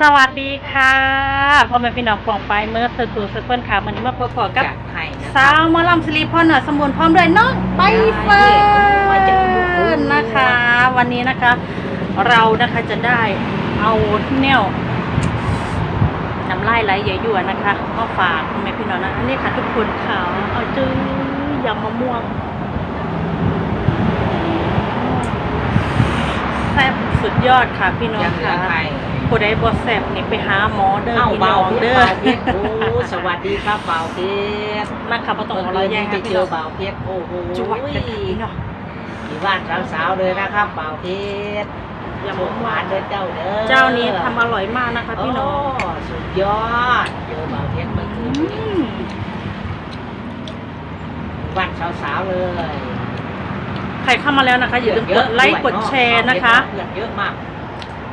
สวัสดีค่ะพ่อแม่พี่น้องปองไปเมื่อสื่อตัวเซเปิลค่ะวันนี้มาพบกับจัดให้นะสาวหมอลำสิริพรหน่อยสมบูรณ์พร้อมด้วยน้องใบเฟิร์นนะคะ วันนี้นะคะ เรานะคะจะได้เอาแนวน้ำลายไหลเยอะๆนะคะมาฝากพ่อแม่พี่น้องนะอันนี้ค่ะทุกคนค่ะเอาจื้อ ยำมะม่วงแซ่บสุดยอดค่ะพี่น้องยังเหลือค่ะใครผู้ใดบ่แซ่บนี่ไปหาหมอเด้อเอ้าพี่เบาน้องเพชรเด้อเบาเพชรโอ้สวัสดีครับเบาเพชรนะคะบ่ต้องเมื่อเอาคืเรานแย่นี้งไปค่ะพี่เจน้อองเบาเพชรโอ้โหจวดกันค่ะพี่น้องที่บ้านสาวๆเลยนะครับเบาเพชรอย่าโชบอกคหวานเด้อเจ้าเด้อเจ้านี้ทำอร่อยมากนะคะพี่น้อง โสุดยอดเจอเบาเพชรเมื่อคื อื นนี้ ม บ้านสาวๆเลย ใครเข้ามาแล้วนะคะอย่าลืมกดไลค์กดแชร์นะคะเพื่อนเยอะมาก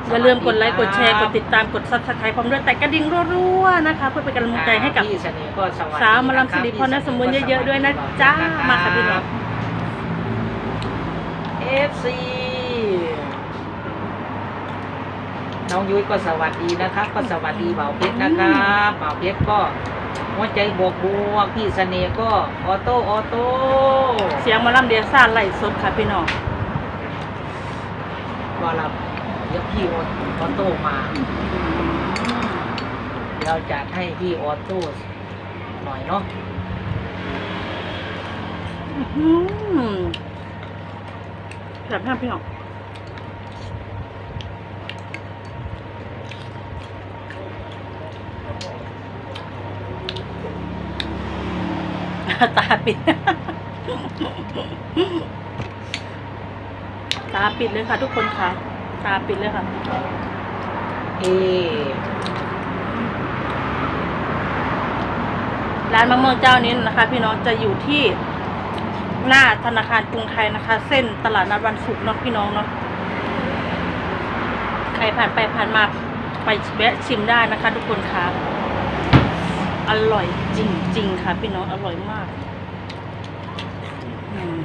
อย่าลืมกดไลค์กดแชร์กดติดตามกดซับสไครต์พร้อมด้วยแต่กระดิ่งรัวๆนะคะ เพื่อเป็นกำลังใจให้กับพี่เสน่ห์ก็สวัสดีสาวหมอลำสิริพรและสมบูรณ์เยอะๆด้วยนะจ๊ะมาค่ะพี่น้องเอฟซีน้องยุ้ยก็สวัสดีนะครับ ก็สวัสดีเบาเพชรนะครับเบาเพชรก็ หัวใจบวกบวกพี่เสน่ห์ก็ออโต้ออโต้เสียงหมาลำเดียซ่าไหลฟ์สดค่ะพี่น้องก็รับเดี๋ยวพี่ออโต้มาเราจะให้พี่ออโต้หน่อยเนาะอืมแบบห้ามพี่น้อง ตาปิด ตาปิดเลยค่ะ ทุกคนค่ะ ตาปิดเลยค่ะ เอร้านมะม่วงเจ้านี้นะคะ พี่น้องจะอยู่ที่หน้าธนาคารกรุงไทยนะคะ เส้นตลาดนัดวันศุกร์เนาะพี่น้องเนาะใครผ่านไปผ่านมาไปแวะชิมได้นะคะ ทุกคนค่ะ อร่อย จริงๆค่ะพี่น้องอร่อยมากอืม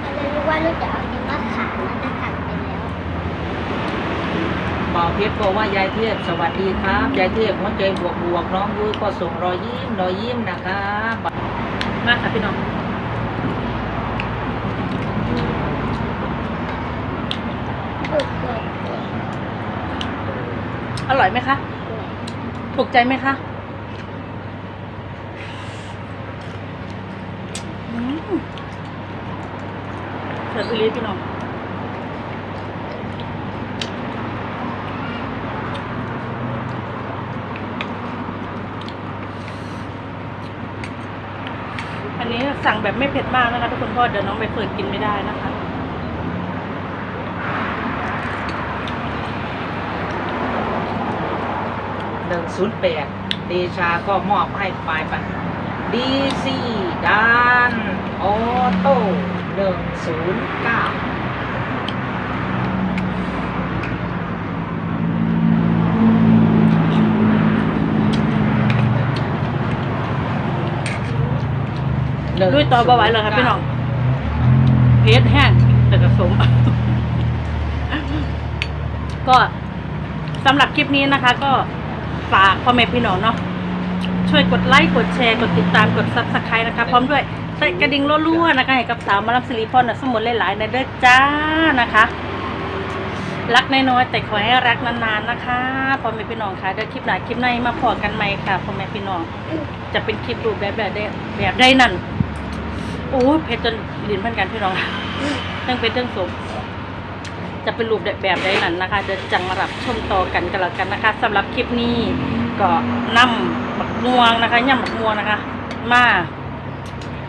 เรารู้ว่าลูกจะเอายำมะขามมันจะสั่งไปแล้วบ่าวเพชรบอกว่ายายเทพสวัสดีครับ ยายเทพหัวใจบวกบวกน้องยุ้ยก็ส่งรอยยิ้มรอยยิ้มนะครับมากค่ะพี่น้องเปิดเปิดเปิดอร่อยไหมคะ ถูกใจไหมคะอืมเสิร์ฟไปเลยพี่น้องอันนี้สั่งแบบไม่เผ็ดมากนะคะทุกคนเพราะเดี๋ยวน้องไปเปิดกินไม่ได้นะคะ หนึ่งศูนย์แปดเดชาก็มอบให้ปลายปันดีซีดานออโต้หนึ่งศูนย์เก้าด้วยต่อเบาไหวเลยครับพี่น้องเพชรแห้งแต่กระสม ก็สำหรับคลิปนี้นะคะก็ ฝากพ่อแม่พี่น้องเนาะช่วยกดไลค์กดแชร์กดติดตามกดซับสไครต์นะคะ พร้อมด้วยใส่กระดิ่งรั่วๆนะคะให้กับสาวมารับสิริพรนะสมุนหลายๆนะเด้อจ้านะคะ รักน้อยๆแต่ขอให้รักนานๆนะคะพ่อแม่พี่น้องค่ะเดี๋ยวคลิปหน้าคลิปในมาพอกันใหม่ค่ะพ่อแม่พี่น้อง จะเป็นคลิปรูปแบบแบบได้แบบได้นั่นโอ้ยเพชรจนลิ้นพันกันพี่น้องตั้งเป็นเรื่องสม จะเป็นรูปแบบแบบได้นั่นนะคะเดี๋ยวจังมารับชมต่อกันกันแล้วกันนะคะสำหรับคลิปนี้ก็นำบักม่วงนะคะย่ำบักม่วงนะคะ มา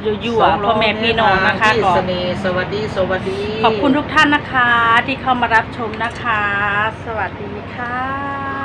อยู่ๆพ่อแม่พี่น้องนะคะพี่ก็เสน่ห์สวัสดีสวัสดี ขอบคุณทุกท่านนะคะ ที่เข้ามารับชมนะคะ สวัสดีค่ะ